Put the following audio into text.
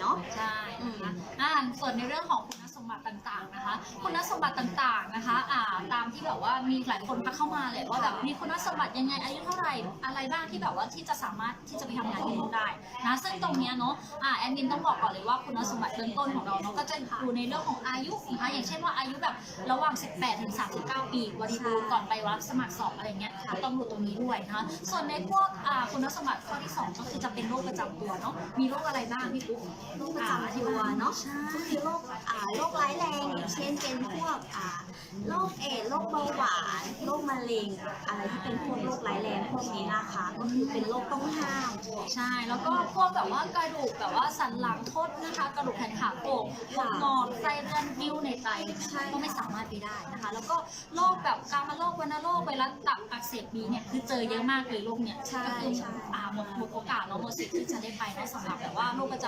เนาะใช่นะคะอ่าส่วนในเรื่องของคุณสมบัติต่างๆนะคะ คุณสมบัติต่างๆนะคะอ่า ตามที่แบบว่ามีหลายคนทักเข้ามาเลยว่าแบบมีคุณสมบัติยังไงอายุเท่าไหร่อะไรบ้างที่แบบว่าที่จะสามารถที่จะไปทำงานที่นู่นได้นะซึ่งตรงเนี้ยเนาะอ่าแอดมินต้องบอกก่อนเลยว่าคุณสมบัติเบื้องต้นของเราเนาะก็จะดูในเรื่องของอายุนะคะอย่างเช่นว่าอายุแบบระหว่าง 18 ถึง 39 ปีบริบูรณ์ก่อนไปรับสมัครสอบอะไรเงี้ยต้องดูตรงนี้ด้วยนะคะส่วนในพวกอ่าคุณสมบัติข้อที่สองก็คือจะเป็นโรคประจำตัวเนาะมีโรคอะไรบ้างพี่ปุ๊ก โรคประจำตัวเนาะก็คือโรคอ่าโรคร้ายแรงอย่างเช่นเป็นพวกอ่าโร คเอดส์โรคเบาหวานโรคมะเร็ง อะไรที่เป็นพวกโรคร้ายแรงพวกนี้นะคะก็คือเป็นโรคต้องห้ามใช่ แล้วก็พวกแบบว่ากระดูกแบบว่าสันหลังคดนะคะ กระดูกแขนขาโก่งหัวงอกไส้เลื่อนนิ้วในไตเนี่ยก็ไม่สามารถไปได้นะคะ แล้วก็โรคแบบกามาโรควัณโรคไวรัสตับอักเสบบีเนี่ยคือเจอเยอะมากเลยโรคเนี่ยใช่ก็คือใช่อ่าหมดหมดโอกาสเนาะหมดสิทธิ์ที่จะได้ไปเนาะสำหรับแบบว่าโรคประจำ